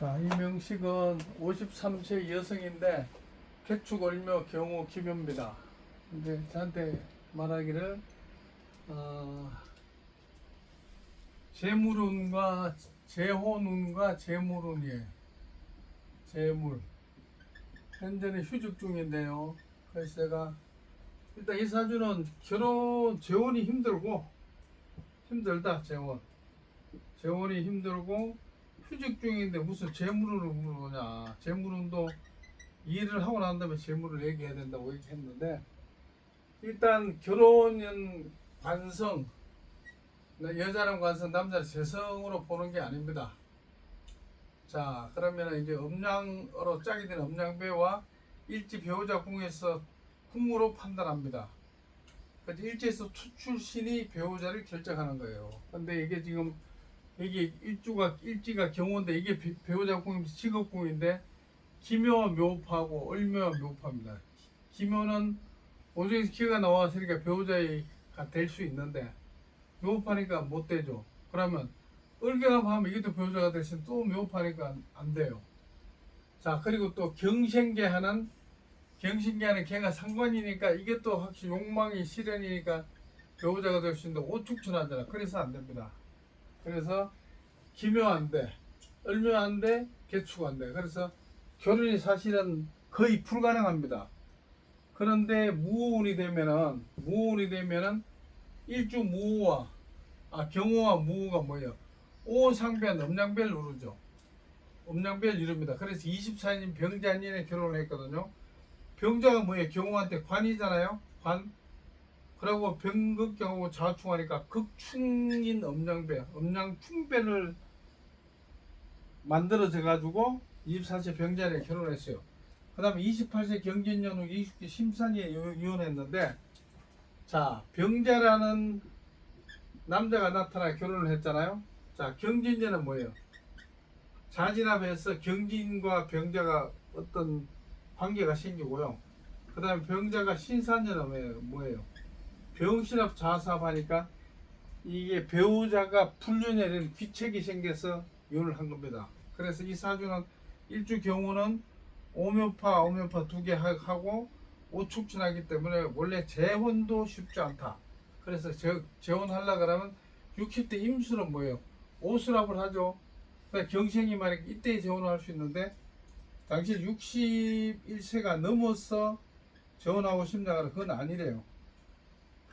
자, 이 명식은 53세 여성인데 개축 얼며 경우 기묘입니다. 근데 저한테 말하기를 어, 재물운과 재혼운과 재물운이에요. 재물. 현재는 휴직 중인데요. 그래서 제가 일단 이 사주는 결혼 재혼이 힘들고 힘들다 재혼. 재혼이 힘들고 휴직 중인데 무슨 재물을 물어보냐. 재물운도 일을 하고 난 다음에 재물을 얘기해야 된다고 얘기했는데 일단 결혼은 관성 여자는 관성 남자는 재성으로 보는 게 아닙니다. 자 그러면 이제 음양으로 짝이 된 음양배와 일지 배우자 궁에서 궁으로 판단합니다. 일지에서 투 출신이 배우자를 결정하는 거예요. 근데 이게 지금 이게 일주가 일지가 경호인데 이게 배- 배우자 궁이 직업궁인데 기묘와 묘파하고 을묘와 묘파입니다. 기묘는 오중에서 기가 나왔으니까 배우자가 될 수 있는데 묘파니까 못 되죠. 그러면 을개가 하면 또 배우자가 되시면 또 묘파니까 안 돼요. 자 그리고 또 경신계 하는 개가 상관이니까 이게 또 확실히 욕망이 실현이니까 배우자가 될 수 있는데 오축천하잖아. 그래서 안 됩니다. 그래서 기묘한데 을묘한데 개축한데 그래서 결혼이 사실은 거의 불가능합니다. 그런데 무운이 되면은 무운이 되면은 일주 무우와 아 경우와 무우가 뭐예요? 오상변 음양별 누르죠. 음양별 이룹니다. 그래서 24인 병자년에 결혼을 했거든요. 병자가 뭐예요? 경우한테 관이잖아요. 관. 그리고 병극경하고 좌충하니까 극충인 음양배, 음양충배를 만들어져 가지고 24세 병자년에 결혼했어요. 그 다음에 28세 경진년 후 20대 심산이에 이- 이혼했는데 자 병자라는 남자가 나타나 결혼을 했잖아요. 자 경진년은 뭐예요? 자진합해서 경진과 병자가 어떤 관계가 생기고요. 그 다음에 병자가 신산년은 뭐예요? 뭐예요? 병신합 자사합하니까 이게 배우자가 불륜에 귀책이 생겨서 이혼을 한 겁니다. 그래서 이 사주는 일주 경우는 오묘파, 오묘파 두 개 하고 오축진하기 때문에 원래 재혼도 쉽지 않다. 그래서 재, 재혼하려 그러면 60대 임수는 뭐예요? 오수랍을 하죠. 그러니까 경생이 만약 이때 재혼을 할 수 있는데 당시 61세가 넘어서 재혼하고 싶냐 그러면 그건 아니래요.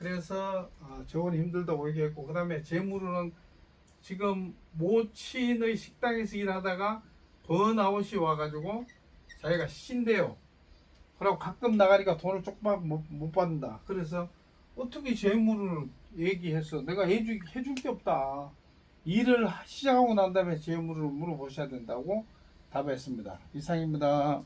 그래서 아, 재혼이 힘들다고 얘기했고 그 다음에 재물로는 지금 모친의 식당에서 일하다가 번아웃이 와가지고 자기가 쉰대요. 그리고 가끔 나가니까 돈을 조금만 못, 못 받는다. 그래서 어떻게 재물을 얘기해서 내가 해주, 해줄 게 없다. 일을 시작하고 난 다음에 재물을 물어보셔야 된다고 답했습니다. 이상입니다.